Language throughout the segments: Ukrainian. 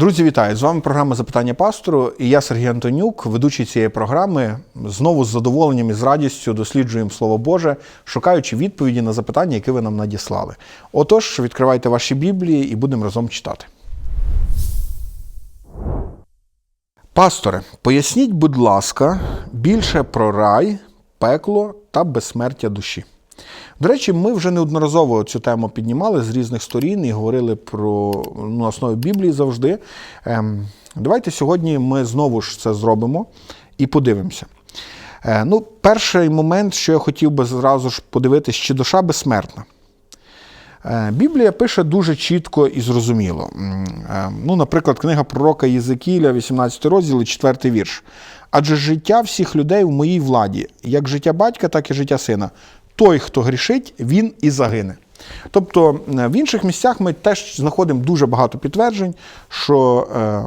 Друзі, вітаю! З вами програма Запитання пастору і я Сергій Антонюк, ведучий цієї програми. Знову з задоволенням і з радістю досліджуємо Слово Боже, шукаючи відповіді на запитання, які ви нам надіслали. Отож, відкривайте ваші Біблії і будемо разом читати. Пасторе, поясніть, будь ласка, більше про рай, пекло та безсмертя душі. До речі, ми вже неодноразово цю тему піднімали з різних сторін і говорили про ну, основі Біблії завжди. Ем, давайте сьогодні ми знову ж це зробимо і подивимося. Е, ну, перший момент, що я хотів би зразу ж подивитися, чи душа безсмертна. Е, Біблія пише дуже чітко і зрозуміло. Е, Ну, наприклад, книга пророка Єзекіля, 18 розділ, 4 вірш. Адже життя всіх людей в моїй владі, як життя батька, так і життя сина. Той, хто грішить, він і загине. Тобто е, в інших місцях ми теж знаходимо дуже багато підтверджень, що е,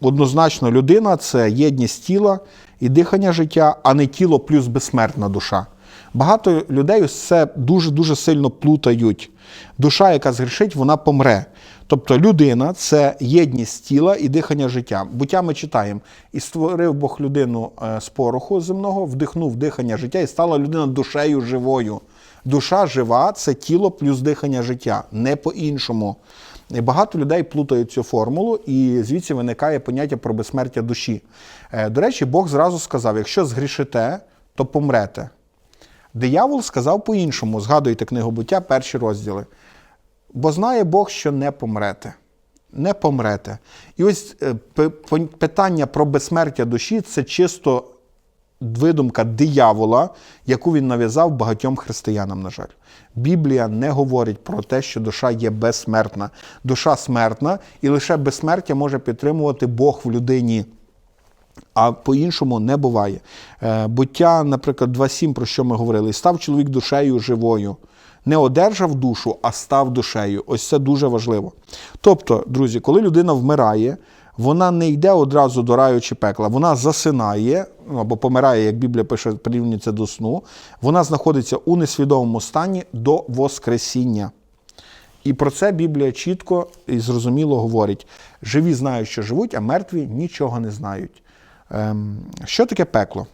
однозначно людина це єдність тіла і дихання життя, а не тіло плюс безсмертна душа. Багато людей це дуже-дуже сильно плутають. Душа, яка згрішить, вона помре. Тобто людина це єдність тіла і дихання життя. Буття ми читаємо. І створив Бог людину е, з пороху земного, вдихнув дихання життя, і стала людина душею живою. Душа жива це тіло плюс дихання життя, не по-іншому. І Багато людей плутають цю формулу, і звідси виникає поняття про безсмертя душі. Е, До речі, Бог зразу сказав: якщо згрішите, то помрете. Диявол сказав по-іншому, згадуйте книгу буття, перші розділи. Бо знає Бог, що не помрете. Не помрете. І ось е, питання про безсмертя душі це чисто видумка диявола, яку він нав'язав багатьом християнам, на жаль. Біблія не говорить про те, що душа є безсмертна. Душа смертна, і лише безсмертя може підтримувати Бог в людині. А по-іншому не буває. Е, Буття, наприклад, 2.7, про що ми говорили, став чоловік душею живою. Не одержав душу, а став душею. Ось це дуже важливо. Тобто, друзі, коли людина вмирає, вона не йде одразу до раю чи пекла, вона засинає ну, або помирає, як Біблія пише, порівнюється до сну. Вона знаходиться у несвідомому стані до Воскресіння. І про це Біблія чітко і зрозуміло говорить: живі знають, що живуть, а мертві нічого не знають. Ем, що таке пекло?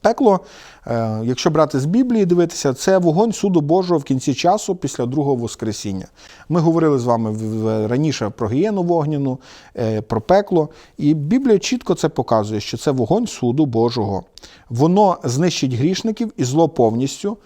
Пекло, е, якщо брати з Біблії, дивитися, це вогонь суду Божого в кінці часу після другого Воскресіння. Ми говорили з вами раніше про гієну вогняну, е, про пекло, і Біблія чітко це показує, що це вогонь суду Божого. Воно знищить грішників і зло повністю.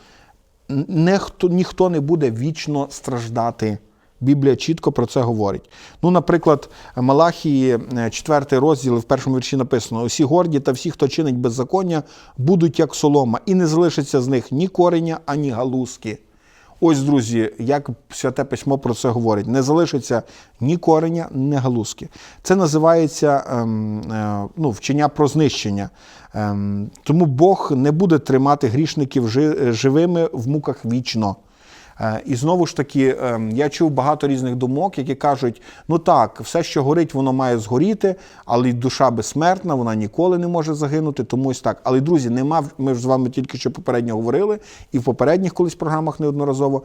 Ніхто, ніхто не буде вічно страждати. Біблія чітко про це говорить. Ну, наприклад, Малахії, 4 розділ, в першому вірші написано: усі горді та всі, хто чинить беззаконня, будуть як солома, і не залишиться з них ні кореня, ані галузки. Ось, друзі, як святе письмо про це говорить: не залишиться ні кореня, ні галузки. Це називається ем, е, ну, вчення про знищення. Ем, тому Бог не буде тримати грішників живими в муках вічно. Е, І знову ж таки, ем, я чув багато різних думок, які кажуть: ну так, все, що горить, воно має згоріти, але й душа безсмертна, вона ніколи не може загинути, тому ось так. Але, друзі, нема, ми ж з вами тільки що попередньо говорили, і в попередніх колись програмах неодноразово.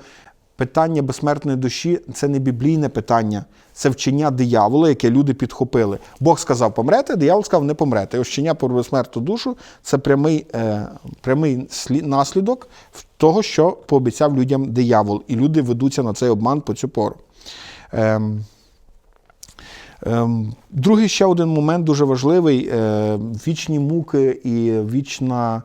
Питання безсмертної душі це не біблійне питання, це вчення диявола, яке люди підхопили. Бог сказав помрете, диявол сказав не помрете. І вчення про безсмертну душу це прямий, е, прямий слі- наслідок того, що пообіцяв людям диявол. І люди ведуться на цей обман по цю пору. Ем, Другий ще один момент дуже важливий: е, вічні муки і вічна е,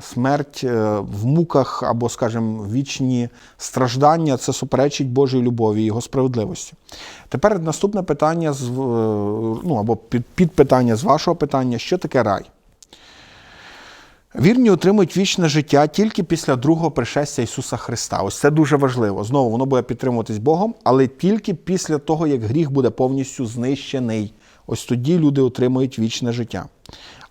смерть е, в муках або, скажімо, вічні страждання це суперечить Божій любові і його справедливості. Тепер наступне питання е, ну, або підпитання з вашого питання: що таке рай? Вірні отримують вічне життя тільки після другого пришестя Ісуса Христа. Ось це дуже важливо. Знову воно буде підтримуватись Богом, але тільки після того, як гріх буде повністю знищений. Ось тоді люди отримують вічне життя.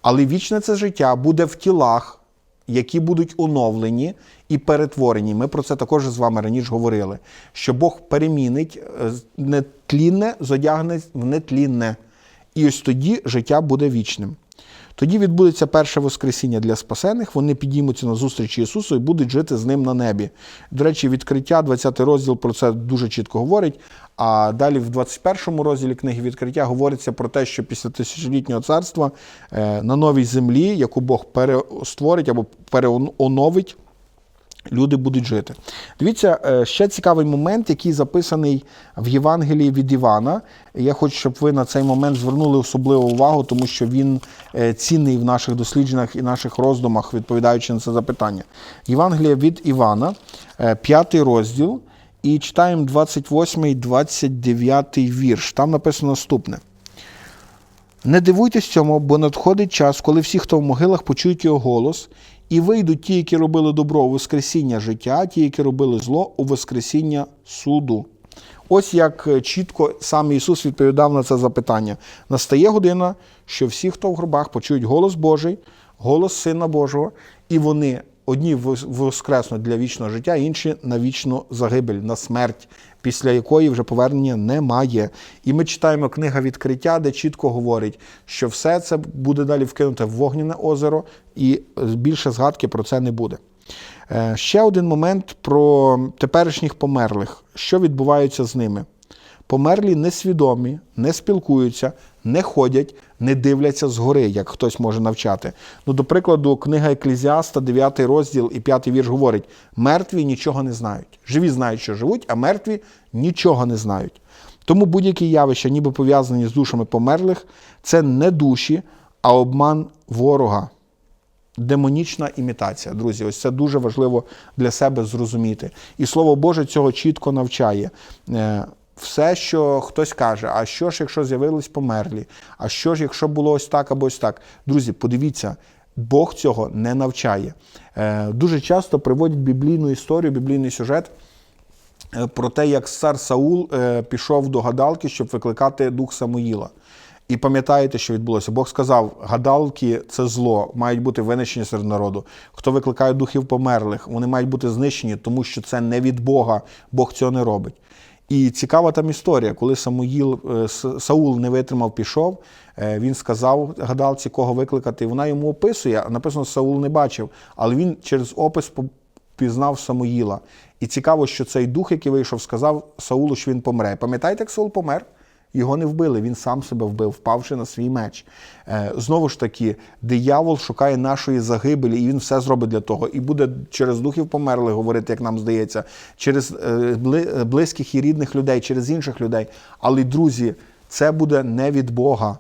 Але вічне це життя буде в тілах, які будуть оновлені і перетворені. Ми про це також з вами раніше говорили. Що Бог перемінить е, нетлінне, зодягне в нетлінне. І ось тоді життя буде вічним. Тоді відбудеться перше Воскресіння для спасених. Вони підіймуться на зустріч Ісусу і будуть жити з ним на небі. До речі, відкриття, 20 розділ про це дуже чітко говорить. А далі в 21 розділі книги відкриття говориться про те, що після тисячолітнього царства е, на новій землі, яку Бог перестворить або переоновить, люди будуть жити. Дивіться, е, ще цікавий момент, який записаний в Євангелії від Івана. Я хочу, щоб ви на цей момент звернули особливу увагу, тому що він е, цінний в наших дослідженнях і наших роздумах, відповідаючи на це запитання. Євангелія від Івана, е, п'ятий розділ, і читаємо 28-29 вірш. Там написано наступне. Не дивуйтесь цьому, бо надходить час, коли всі, хто в могилах, почують його голос, і вийдуть ті, які робили добро у Воскресіння життя, ті, які робили зло у Воскресіння суду. Ось як е, чітко сам Ісус відповідав на це запитання. Настає година, що всі, хто в гробах, почують голос Божий, голос Сина Божого, і вони одні воскреснуть для вічного життя, інші на вічну загибель, на смерть, після якої вже повернення немає. І ми читаємо книга відкриття, де чітко говорить, що все це буде далі вкинуте в вогняне озеро, і більше згадки про це не буде. Е, Ще один момент про теперішніх померлих. Що відбувається з ними? Померлі несвідомі, не спілкуються, не ходять, не дивляться згори, як хтось може навчати. Ну, до прикладу, книга Еклезіаста, 9 розділ і 5 вірш говорить: мертві нічого не знають. Живі знають, що живуть, а мертві нічого не знають. Тому будь-які явища, ніби пов'язані з душами померлих, це не душі, а обман ворога. Демонічна імітація, друзі, ось це дуже важливо для себе зрозуміти. І слово Боже цього чітко навчає. Все, що хтось каже, а що ж, якщо з'явились померлі, а що ж, якщо було ось так або ось так. Друзі, подивіться, Бог цього не навчає. Е, Дуже часто приводять біблійну історію, біблійний сюжет е, про те, як цар Саул е, пішов до гадалки, щоб викликати дух Самуїла. І пам'ятаєте, що відбулося? Бог сказав: гадалки це зло, мають бути винищені серед народу. Хто викликає духів померлих, вони мають бути знищені, тому що це не від Бога, Бог цього не робить. І цікава там історія, коли Самуїл, е, Саул не витримав, пішов, е, він сказав гадалці, кого викликати. Вона йому описує, написано, Саул не бачив, але він через опис пізнав Самуїла. І цікаво, що цей дух, який вийшов, сказав Саулу, що він помре. Пам'ятаєте, як Саул помер? Його не вбили, він сам себе вбив, впавши на свій меч. Е, знову ж таки, диявол шукає нашої загибелі, і він все зробить для того. І буде через духів померлих говорити, як нам здається, через е, близьких і рідних людей, через інших людей. Але, друзі, це буде не від Бога.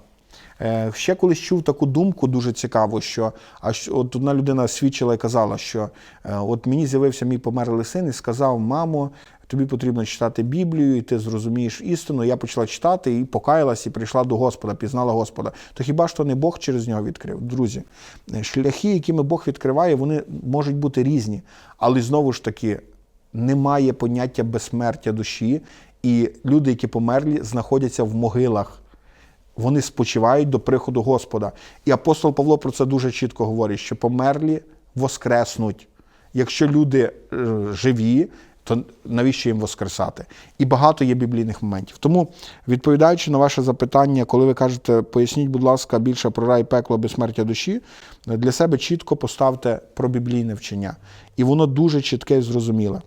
Е, Ще колись чув таку думку дуже цікаву, що а от одна людина свідчила і казала, що е, от мені з'явився мій померлий син і сказав: мамо, тобі потрібно читати Біблію, і ти зрозумієш істину. Я почала читати і покаялась, і прийшла до Господа, пізнала Господа. То хіба ж то не Бог через нього відкрив? Друзі, е, шляхи, якими Бог відкриває, вони можуть бути різні, але знову ж таки немає поняття безсмертя душі, і люди, які померлі, знаходяться в могилах вони спочивають до приходу Господа. І апостол Павло про це дуже чітко говорить, що померлі воскреснуть. Якщо люди е, живі, то навіщо їм воскресати? І багато є біблійних моментів. Тому, відповідаючи на ваше запитання, коли ви кажете, поясніть, будь ласка, більше про рай, пекло, безсмертя душі, для себе чітко поставте про біблійне вчення. І воно дуже чітке і зрозуміле.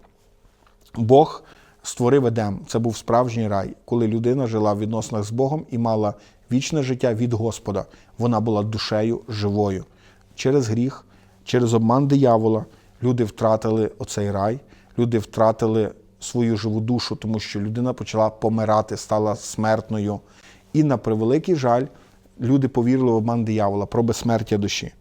Бог створив Едем. Це був справжній рай, коли людина жила в відносинах з Богом і мала вічне життя від Господа. Вона була душею живою. Через гріх, через обман диявола люди втратили оцей рай, люди втратили свою живу душу, тому що людина почала помирати, стала смертною. І на превеликий жаль, люди повірили в обман диявола про безсмертя душі.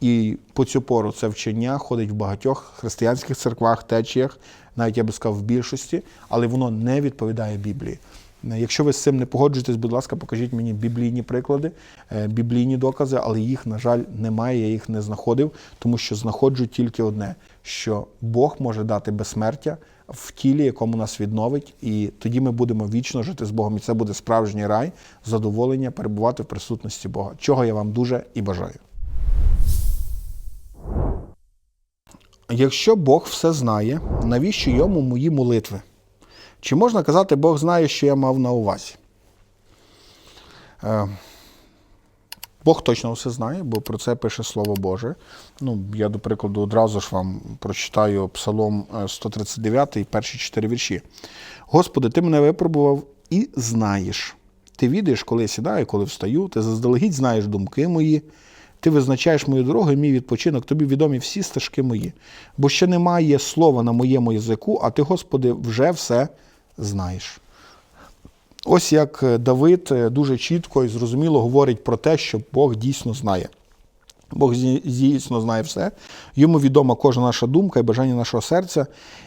І по цю пору це вчення ходить в багатьох християнських церквах, течіях, навіть я би сказав, в більшості, але воно не відповідає Біблії. Якщо ви з цим не погоджуєтесь, будь ласка, покажіть мені біблійні приклади, е, біблійні докази, але їх, на жаль, немає, я їх не знаходив, тому що знаходжу тільки одне: що Бог може дати безсмертя в тілі, якому нас відновить, і тоді ми будемо вічно жити з Богом. І це буде справжній рай, задоволення перебувати в присутності Бога, чого я вам дуже і бажаю. Якщо Бог все знає, навіщо йому мої молитви? Чи можна казати, Бог знає, що я мав на увазі? Е, Бог точно все знає, бо про це пише Слово Боже. Ну, я, до прикладу, одразу ж вам прочитаю Псалом е, 139, перші чотири вірші. Господи, ти мене випробував і знаєш. Ти відаєш, коли я сідаю, коли встаю, ти заздалегідь знаєш думки мої. Ти визначаєш мою дорогу і мій відпочинок, тобі відомі всі стежки мої. Бо ще немає слова на моєму язику, а ти, Господи, вже все знаєш. Ось як е, Давид е, дуже чітко і зрозуміло говорить про те, що Бог дійсно знає. Бог дійсно знає все. Йому відома кожна наша думка і бажання нашого серця,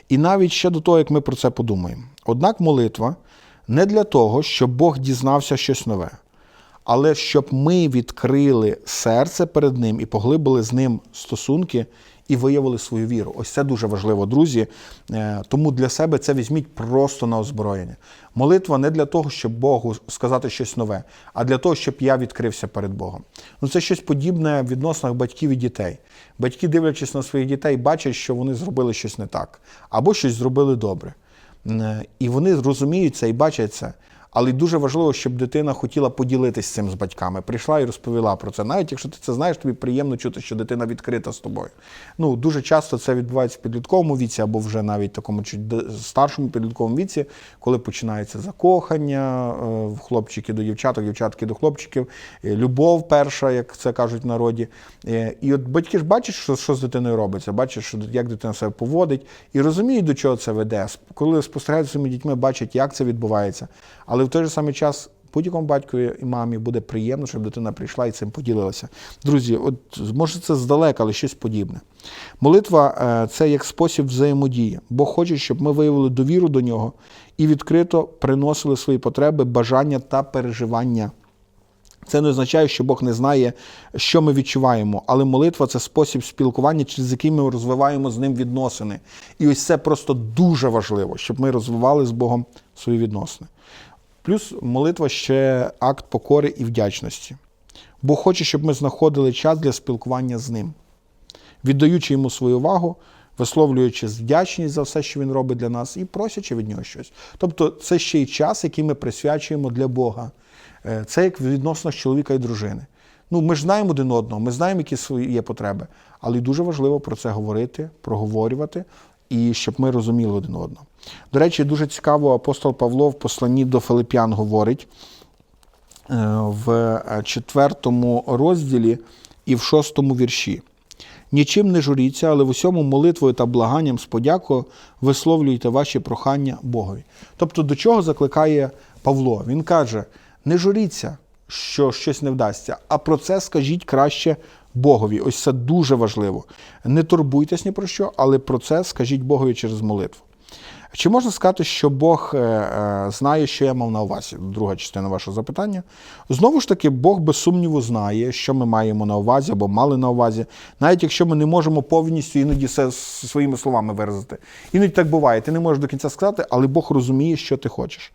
і навіть ще до того, як ми про це подумаємо. Однак молитва не для того, щоб Бог дізнався щось нове, але щоб ми відкрили серце перед Ним і поглибили з ним стосунки і виявили свою віру. Ось це дуже важливо, друзі. Е, Тому для себе це візьміть просто на озброєння. Молитва не для того, щоб Богу сказати щось нове, а для того, щоб я відкрився перед Богом. Ну це щось подібне в відносинах батьків і дітей. Батьки, дивлячись на своїх дітей, бачать, що вони зробили щось не так, або щось зробили добре. Е, І вони розуміють це і бачать це. Але дуже важливо, щоб дитина хотіла поділитися цим з батьками. Прийшла і розповіла про це. Навіть якщо ти це знаєш, тобі приємно чути, що дитина відкрита з тобою. Ну дуже часто це відбувається в підлітковому віці, або вже навіть такому старшому підлітковому віці, коли починається закохання е, в хлопчики до дівчаток, дівчатки до хлопчиків, е, любов перша, як це кажуть в народі. Е, І от батьки ж бачать, що, що з дитиною робиться, бачать, що як дитина себе поводить, і розуміють, до чого це веде. Коли спостерігають своїми дітьми, бачать, як це відбувається. Але в той же самий час будь-якому батькові і мамі буде приємно, щоб дитина прийшла і цим поділилася. Друзі, от може це здалека, але щось подібне. Молитва е, це як спосіб взаємодії. Бог хоче, щоб ми виявили довіру до нього і відкрито приносили свої потреби, бажання та переживання. Це не означає, що Бог не знає, що ми відчуваємо, але молитва це спосіб спілкування, через який ми розвиваємо з ним відносини. І ось це просто дуже важливо, щоб ми розвивали з Богом свої відносини. Плюс молитва ще акт покори і вдячності. Бог хоче, щоб ми знаходили час для спілкування з ним, віддаючи йому свою увагу, висловлюючи вдячність за все, що він робить для нас, і просячи від нього щось. Тобто, це ще й час, який ми присвячуємо для Бога. Е, Це як в відносинах чоловіка і дружини. Ну, ми ж знаємо один одного, ми знаємо, які свої є потреби, але дуже важливо про це говорити, проговорювати, і щоб ми розуміли один одного. До речі, дуже цікаво, апостол Павло в посланні до Филип'ян говорить е, в е, четвертому розділі і в шостому вірші. Нічим не журіться, але в усьому молитвою та благанням з подякою висловлюйте ваші прохання Богові. Тобто, до чого закликає Павло? Він каже: не журіться, що щось не вдасться, а про це скажіть краще Богові. Ось це дуже важливо. Не турбуйтесь ні про що, але про це скажіть Богові через молитву. Чи можна сказати, що Бог е, е, знає, що я мав на увазі? Друга частина вашого запитання. Знову ж таки, Бог без сумніву знає, що ми маємо на увазі або мали на увазі, навіть якщо ми не можемо повністю іноді все своїми словами виразити. Іноді так буває, ти не можеш до кінця сказати, але Бог розуміє, що ти хочеш.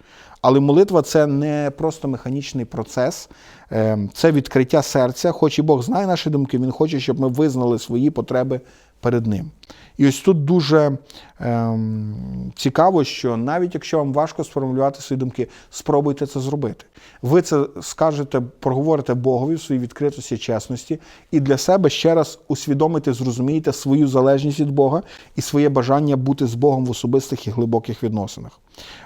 Але молитва це не просто механічний процес, е, це відкриття серця. Хоч і Бог знає наші думки, Він хоче, щоб ми визнали свої потреби перед Ним. І ось тут дуже ем, цікаво, що навіть якщо вам важко сформулювати свої думки, спробуйте це зробити. Ви це скажете, проговорите Богові в своїй відкритості, чесності, і для себе ще раз усвідомите, зрозумієте свою залежність від Бога і своє бажання бути з Богом в особистих і глибоких відносинах.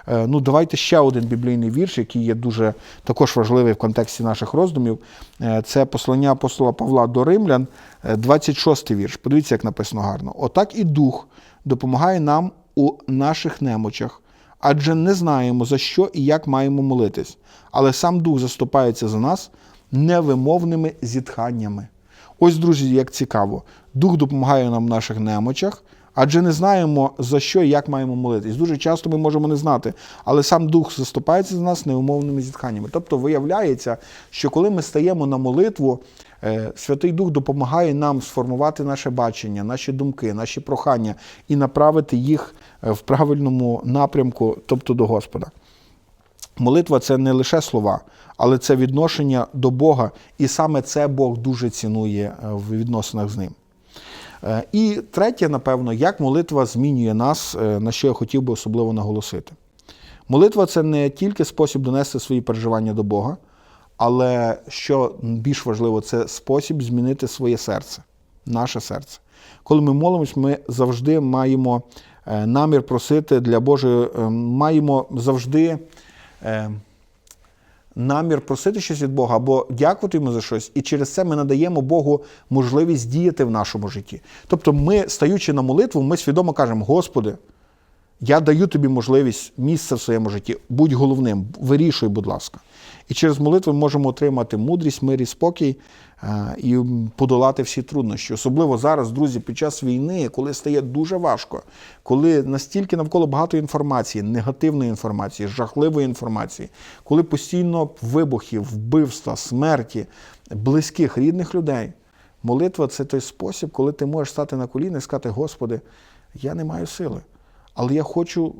Е, ну, давайте ще один біблійний вірш, який є дуже також важливий в контексті наших роздумів. Е, Це послання апостола Павла до Римлян, е, 26 вірш. Подивіться, як написано гарно. Отак і Дух допомагає нам у наших немочах, адже не знаємо, за що і як маємо молитись. Але сам Дух заступається за нас невимовними зітханнями. Ось, друзі, як цікаво. Дух допомагає нам в наших немочах, адже не знаємо, за що і як маємо молитись. Дуже часто ми можемо не знати, але сам Дух заступається за нас невимовними зітханнями. Тобто виявляється, що коли ми стаємо на молитву, Святий Дух допомагає нам сформувати наше бачення, наші думки, наші прохання і направити їх е, в правильному напрямку, тобто до Господа. Молитва це не лише слова, але це відношення до Бога, і саме це Бог дуже цінує е, в відносинах з ним. Е, І третє, напевно, як молитва змінює нас, е, на що я хотів би особливо наголосити. Молитва це не тільки спосіб донести свої переживання до Бога, Але що більш важливо, це спосіб змінити своє серце, наше серце. Коли ми молимось, ми завжди маємо е, намір просити для Божої, е, маємо завжди е, намір просити щось від Бога або дякувати йому за щось, і через це ми надаємо Богу можливість діяти в нашому житті. Тобто, ми, стаючи на молитву, ми свідомо кажемо: Господи, я даю тобі можливість місце в своєму житті. Будь головним, вирішуй, будь ласка. І через молитву можемо отримати мудрість, мир і спокій і подолати всі труднощі. Особливо зараз, друзі, під час війни, коли стає дуже важко, коли настільки навколо багато інформації, негативної інформації, жахливої інформації, коли постійно вибухи, вбивства, смерті близьких рідних людей. Молитва це той спосіб, коли ти можеш стати на коліна і сказати, Господи, я не маю сили, але я хочу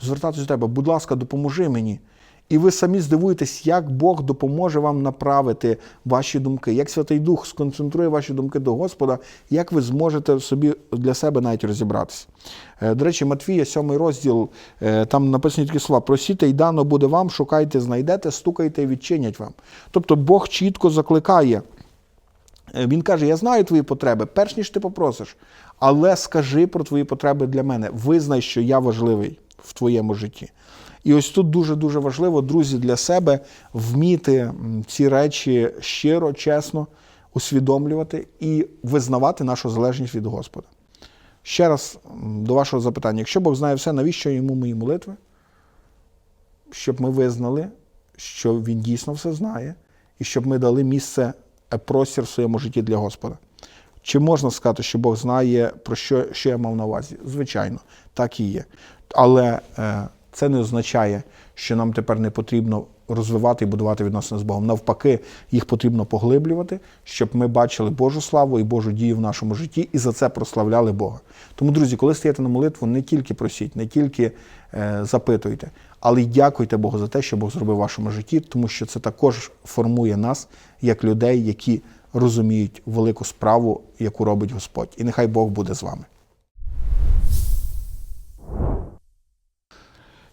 звертатися до тебе. Будь ласка, допоможи мені. І ви самі здивуєтесь, як Бог допоможе вам направити ваші думки, як Святий Дух сконцентрує ваші думки до Господа, як ви зможете собі для себе навіть розібратися. Е, До речі, Матвія, 7 розділ, е, там написані такі слова: просіте, і дано буде вам, шукайте, знайдете, стукайте і відчинять вам. Тобто Бог чітко закликає. Е, Він каже: Я знаю твої потреби, перш ніж ти попросиш, але скажи про твої потреби для мене. Визнай, що я важливий в твоєму житті. І ось тут дуже-дуже важливо, друзі, для себе вміти ці речі щиро, чесно усвідомлювати і визнавати нашу залежність від Господа. Ще раз до вашого запитання: якщо Бог знає все, навіщо йому мої молитви? Щоб ми визнали, що Він дійсно все знає, і щоб ми дали місце, е, простір в своєму житті для Господа. Чи можна сказати, що Бог знає, про що, що я мав на увазі? Звичайно, так і є. Але е, це не означає, що нам тепер не потрібно розвивати і будувати відносини з Богом. Навпаки, їх потрібно поглиблювати, щоб ми бачили Божу славу і Божу дію в нашому житті і за це прославляли Бога. Тому, друзі, коли стаєте на молитву, не тільки просіть, не тільки е, запитуйте, але й дякуйте Богу за те, що Бог зробив в вашому житті, тому що це також формує нас як людей, які розуміють велику справу, яку робить Господь. І нехай Бог буде з вами.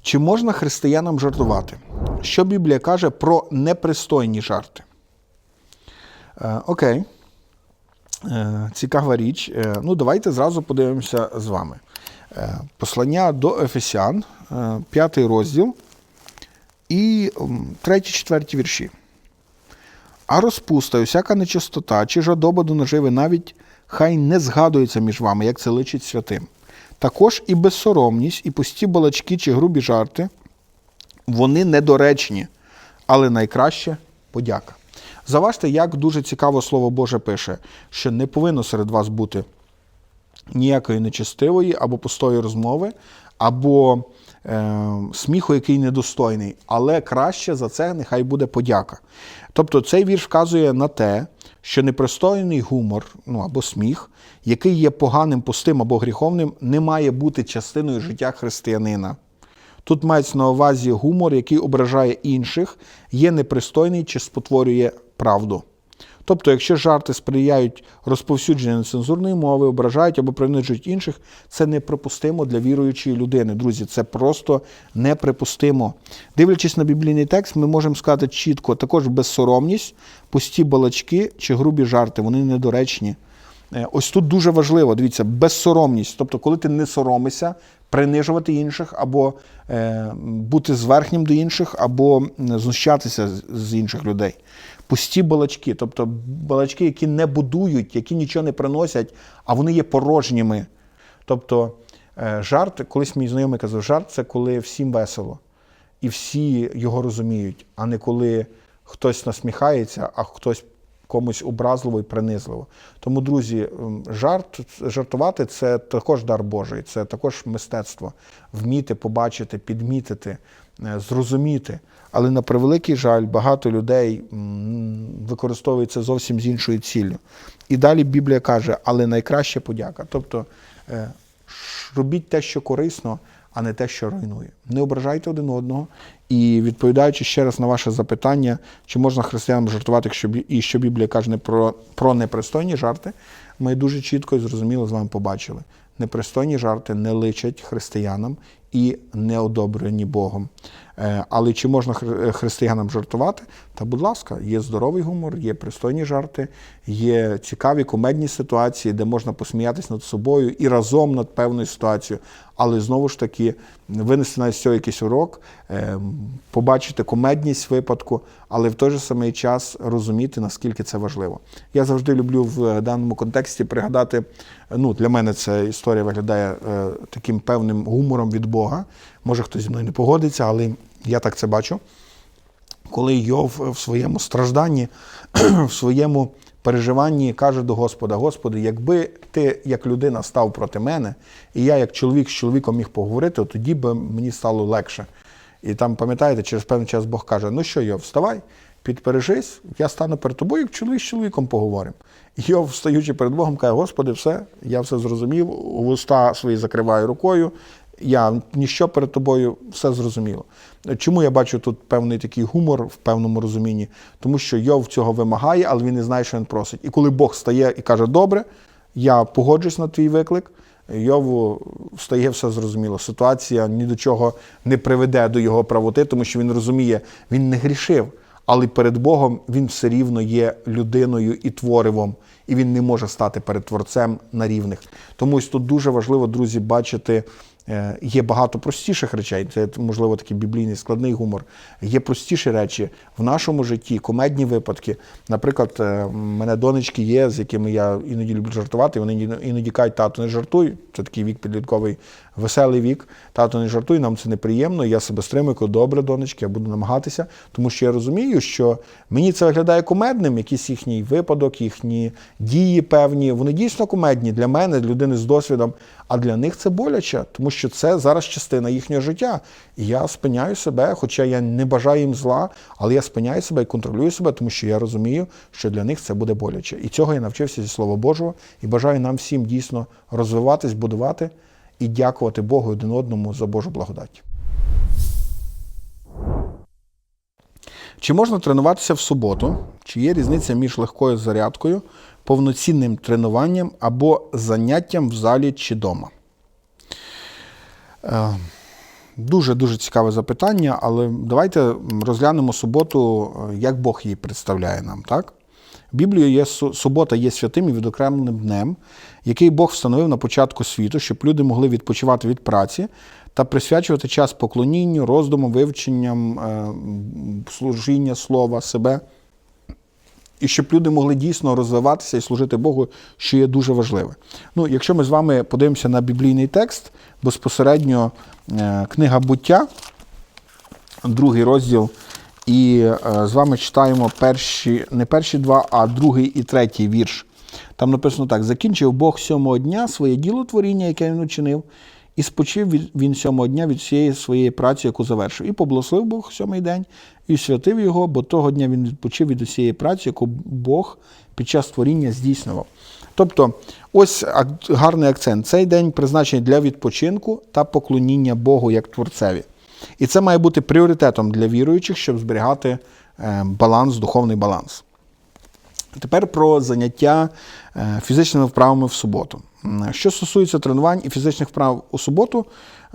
Чи можна християнам жартувати? Що Біблія каже про непристойні жарти? Е, окей. Е, цікава річ. Е, ну, давайте зразу подивимося з вами. Е, послання до Ефесян, е, розділ і треті, четверті вірші. А розпуста, і всяка нечистота, чи жадоба до наживи навіть хай не згадується між вами, як це личить святим. Також і безсоромність, і пусті балачки чи грубі жарти, вони недоречні, але найкраще подяка. Заважте, як дуже цікаво Слово Боже пише, що не повинно серед вас бути ніякої нечестивої або пустої розмови, або сміху, який недостойний. Але краще за це нехай буде подяка. Тобто цей вірш вказує на те, що непристойний гумор ну, або сміх, який є поганим, пустим або гріховним, не має бути частиною життя християнина. Тут мається на увазі гумор, який ображає інших, є непристойний чи спотворює правду. Тобто, якщо жарти сприяють розповсюдженню нецензурної мови, ображають або принижують інших, це неприпустимо для віруючої людини. Друзі, це просто неприпустимо. Дивлячись на біблійний текст, ми можемо сказати чітко, також безсоромність, пусті балачки чи грубі жарти, вони недоречні. Е, Ось тут дуже важливо, дивіться, безсоромність. Тобто, коли ти не соромишся, принижувати інших, або е, бути зверхнім до інших, або знущатися з- з інших людей. Пусті балачки, тобто балачки, які не будують, які нічого не приносять, а вони є порожніми. Тобто, е, жарт, колись мій знайомий казав, жарт це коли всім весело, і всі його розуміють, а не коли хтось насміхається, а хтось комусь образливо і принизливо. Тому, друзі, жарт, жартувати це також дар Божий, це також мистецтво. Вміти, побачити, підмітити, е, зрозуміти. Але на превеликий жаль, багато людей це зовсім з іншою ціллю. І далі Біблія каже, але найкраща подяка. Тобто е, робіть те, що корисно, а не те, що руйнує. Не ображайте один одного. І відповідаючи ще раз на ваше запитання, чи можна християнам жартувати, якщо і що Біблія каже не про, про непристойні жарти, ми дуже чітко і зрозуміло з вами побачили. Непристойні жарти не личать християнам і не одобрені Богом. Е, Але чи можна хри- християнам жартувати? Та, будь ласка, є здоровий гумор, є пристойні жарти, є цікаві комедні ситуації, де можна посміятися над собою і разом над певною ситуацією. Але знову ж таки винести на цього якийсь урок, е, побачити комедність випадку, але в той же самий час розуміти, наскільки це важливо. Я завжди люблю в даному контексті пригадати. Ну, для мене ця історія виглядає е, таким певним гумором від Бога. Може, хтось зі мною не погодиться, але я так це бачу коли Йов в своєму стражданні, в своєму переживанні каже до Господа: Господи, якби ти як людина став проти мене, і я як чоловік з чоловіком міг поговорити, то тоді би мені стало легше. І там, пам'ятаєте, через певний час Бог каже: Ну що, Йов, вставай, підпережись, я стану перед тобою, як чоловік з чоловіком поговоримо. Йов, встаючи перед Богом, каже: Господи, все, я все зрозумів, вуста свої закриваю рукою. Я ніщо перед тобою все зрозуміло. Чому я бачу тут певний такий гумор в певному розумінні? Тому що Йов цього вимагає, але він не знає, що він просить. І коли Бог стає і каже, добре, я погоджусь на твій виклик, Йову стає все зрозуміло. Ситуація ні до чого не приведе до його правоти, тому що він розуміє, він не грішив, але перед Богом він все рівно є людиною і творивом, і він не може стати перед творцем на рівних. Тому ось тут дуже важливо, друзі, бачити. Е, Є багато простіших речей, це можливо такий біблійний складний гумор. Є простіші речі в нашому житті, комедні випадки. Наприклад, е, мене донечки є, з якими я іноді люблю жартувати. Вони іноді- кажуть, тато, не жартуй. Це такий вік підлітковий, веселий вік. Тато, не жартуй, нам це неприємно. Я себе стримую, кажу, добре, донечки, я буду намагатися, тому що я розумію, що мені це виглядає кумедним, якийсь їхній випадок, їхні дії певні. Вони дійсно кумедні для мене, для людини з досвідом. А для них це боляче, тому що це зараз частина їхнього життя. І я спиняю себе, хоча я не бажаю їм зла, але я спиняю себе і контролюю себе, тому що я розумію, що для них це буде боляче. І цього я навчився зі Слова Божого і бажаю нам всім дійсно розвиватись, будувати і дякувати Богу один одному за Божу благодать. Чи можна тренуватися в суботу? Чи є різниця між легкою зарядкою, повноцінним тренуванням або заняттям в залі чи дома? Дуже дуже цікаве запитання, але давайте розглянемо суботу, е, як Бог її представляє нам. Так? В Біблії є су- субота є святим і відокремленим днем, який Бог встановив на початку світу, щоб люди могли відпочивати від праці та присвячувати час поклонінню, роздумам, вивченням, е, служіння слова себе. І щоб люди могли дійсно розвиватися і служити Богу, що є дуже важливе. Ну, якщо ми з вами подивимося на біблійний текст, безпосередньо е, книга буття, другий розділ, і е, з вами читаємо перші, не перші два, а другий і третій вірш. Там написано так: закінчив Бог сьомого дня своє діло творіння, яке він учинив, і спочив він сьомого дня від всієї своєї праці, яку завершив. І поблагословив Бог сьомий день, і святив його, бо того дня він відпочив від усієї праці, яку Бог під час творіння здійснював. Тобто, ось гарний акцент. Цей день призначений для відпочинку та поклоніння Богу як творцеві. І це має бути пріоритетом для віруючих, щоб зберігати е, баланс, духовний баланс. Тепер про заняття е, фізичними вправами в суботу. Що стосується тренувань і фізичних вправ у суботу,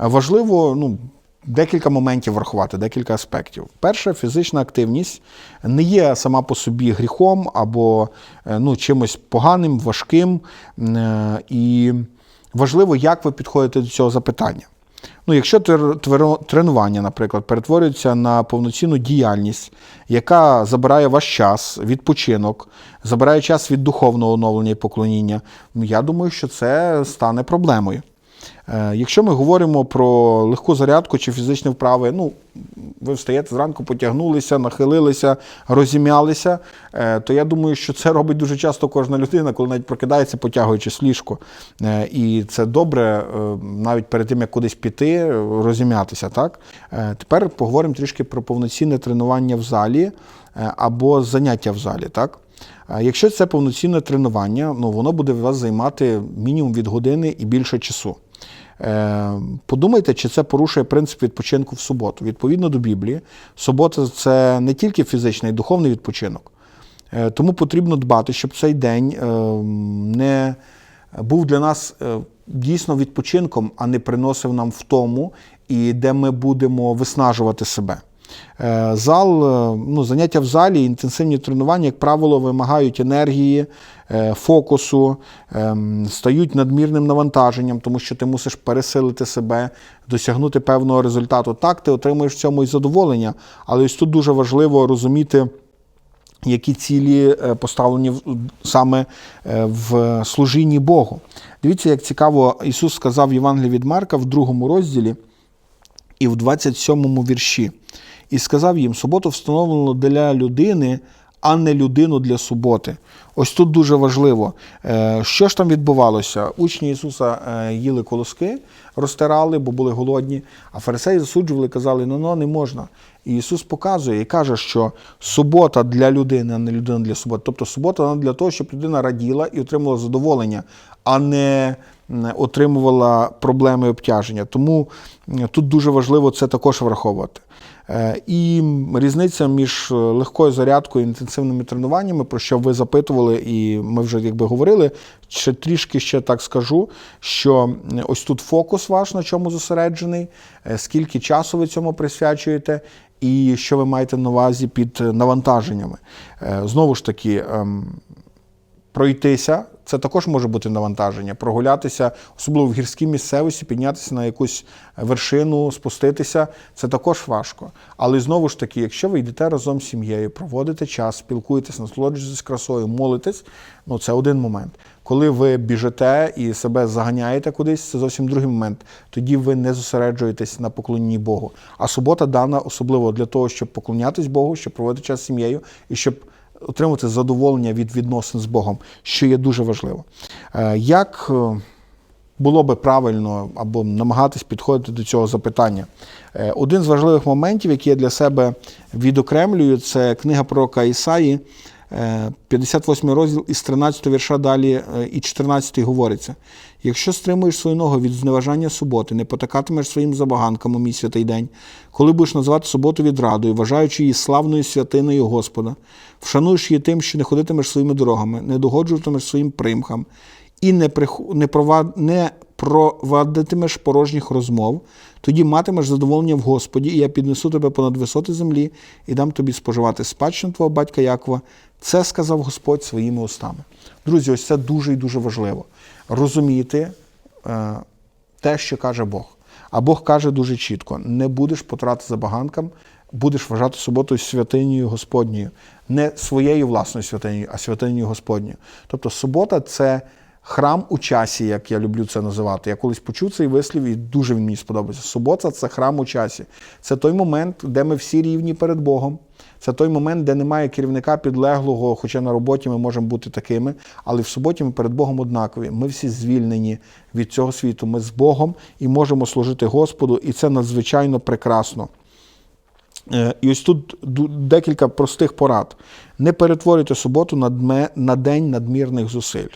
е, важливо ну, декілька моментів врахувати, декілька аспектів. Перше, фізична активність не є сама по собі гріхом або е, ну, чимось поганим, важким. Е, І важливо, як ви підходите до цього запитання. Ну, якщо тренування, наприклад, перетворюється на повноцінну діяльність, яка забирає ваш час, відпочинок, забирає час від духовного оновлення і поклоніння, ну я думаю, що це стане проблемою. Е, Якщо ми говоримо про легку зарядку чи фізичні вправи, ну ви встаєте зранку, потягнулися, нахилилися, розім'ялися, е, то я думаю, що це робить дуже часто кожна людина, коли навіть прокидається, потягуючись ліжко. Е, І це добре, навіть перед тим, як кудись піти, розім'ятися. Так? Тепер поговоримо трішки про повноцінне тренування в залі або заняття в залі. Так? Якщо це повноцінне тренування, ну воно буде вас займати мінімум від години і більше часу. Е, Подумайте, чи це порушує принцип відпочинку в суботу. Відповідно до Біблії, субота це не тільки фізичний, а й духовний відпочинок. Е, Тому потрібно дбати, щоб цей день е, не був для нас дійсно відпочинком, а не приносив нам втому і де ми будемо виснажувати себе. Е, Зал, е, ну, заняття в залі, інтенсивні тренування, як правило, вимагають енергії, е, фокусу, ем, стають надмірним навантаженням, тому що ти мусиш пересилити себе, досягнути певного результату. Так, ти отримуєш в цьому і задоволення, але ось тут дуже важливо розуміти. Які цілі поставлені саме в служінні Богу. Дивіться, як цікаво, Ісус сказав в Євангелії від Марка в другому розділі і в 27 вірші. І сказав їм: суботу встановлено для людини, а не людину для суботи. Ось тут дуже важливо. Е, Що ж там відбувалося? Учні Ісуса е, їли колоски, розтирали, бо були голодні, а фарисеї засуджували, казали, ну, ну не можна. І Ісус показує і каже, що субота для людини, а не людина для суботи. Тобто субота вона для того, щоб людина раділа і отримувала задоволення, а не отримувала проблеми обтяження. Тому тут дуже важливо це також враховувати. Е, І різниця між е, легкою зарядкою і інтенсивними тренуваннями, про що ви запитували, і ми вже якби говорили. Ще трішки ще так скажу, що ось тут фокус ваш на чому зосереджений, е, скільки часу ви цьому присвячуєте, і що ви маєте на увазі під навантаженнями. Знову ж таки, ем, пройтися. Це також може бути навантаження. Прогулятися, особливо в гірській місцевості, піднятися на якусь вершину, спуститися це також важко. Але знову ж таки, якщо ви йдете разом з сім'єю, проводите час, спілкуєтесь, насолоджуєтесь красою, молитесь, ну це один момент. Коли ви біжите і себе заганяєте кудись, це зовсім другий момент. Тоді ви не зосереджуєтесь на поклонінні Богу. А субота дана особливо для того, щоб поклонятись Богу, щоб проводити час з сім'єю і щоб отримати задоволення від відносин з Богом, що є дуже важливо. Е, Як е, було би правильно або намагатись підходити до цього запитання? Е, Один з важливих моментів, який я для себе відокремлюю, це книга пророка Ісаї, 58 розділ із 13 вірша далі е, і 14 говориться: якщо стримуєш свою ногу від зневажання суботи, не потакатимеш своїм забаганкам у мій святий день, коли будеш називати суботу відрадою, вважаючи її славною святиною Господа, вшануєш її тим, що не ходитимеш своїми дорогами, не догоджуватимеш своїм примхам і не, не, провад... не провадитимеш порожніх розмов, тоді матимеш задоволення в Господі, і я піднесу тебе понад висоти землі і дам тобі споживати спадщину твого батька Якова. Це сказав Господь своїми устами. Друзі, ось це дуже і дуже важливо. Розуміти е, те, що каже Бог. А Бог каже дуже чітко: не будеш потрати забаганкам, будеш вважати суботу святинею Господньою, не своєю власною святинею, а святинею Господньою. Тобто субота це храм у часі, як я люблю це називати. Я колись почув цей вислів і дуже він мені сподобався. Субота це храм у часі. Це той момент, де ми всі рівні перед Богом. Це той момент, де немає керівника підлеглого, хоча на роботі ми можемо бути такими, але в суботі ми перед Богом однакові. Ми всі звільнені від цього світу. Ми з Богом і можемо служити Господу, і це надзвичайно прекрасно. Е, І ось тут декілька простих порад. Не перетворюйте суботу на день надмірних зусиль.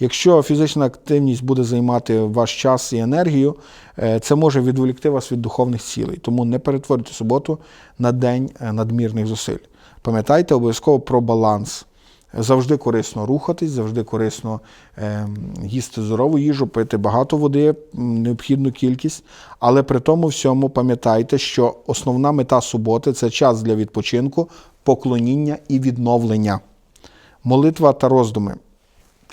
Якщо фізична активність буде займати ваш час і енергію, е, це може відволікти вас від духовних цілей. Тому не перетворюйте суботу на день е, надмірних зусиль. Пам'ятайте обов'язково про баланс. Завжди корисно рухатись, завжди корисно е, їсти здорову їжу, пити багато води, необхідну кількість. Але при тому всьому пам'ятайте, що основна мета суботи це час для відпочинку, поклоніння і відновлення. Молитва та роздуми.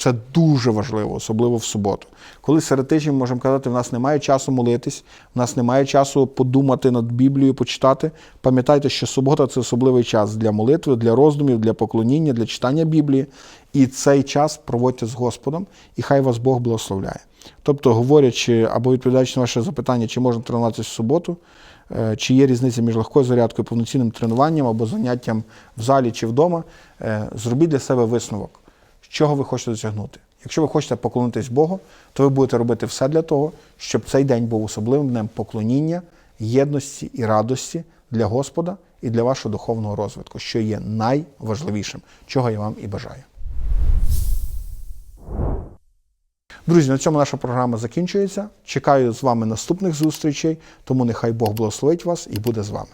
Це дуже важливо, особливо в суботу. Коли серед тижня ми можемо казати, в нас немає часу молитись, в нас немає часу подумати над Біблією, почитати. Пам'ятайте, що субота це особливий час для молитви, для роздумів, для поклоніння, для читання Біблії. І цей час проводьте з Господом, і хай вас Бог благословляє. Тобто, говорячи або відповідаючи на ваше запитання, чи можна тренуватися в суботу, е, чи є різниця між легкою зарядкою, повноцінним тренуванням або заняттям в залі чи вдома, е, зробіть для себе висновок чого ви хочете досягнути. Якщо ви хочете поклонитись Богу, то ви будете робити все для того, щоб цей день був особливим днем поклоніння, єдності і радості для Господа і для вашого духовного розвитку, що є найважливішим, чого я вам і бажаю. Друзі, на цьому наша програма закінчується. Чекаю з вами наступних зустрічей, тому нехай Бог благословить вас і буде з вами.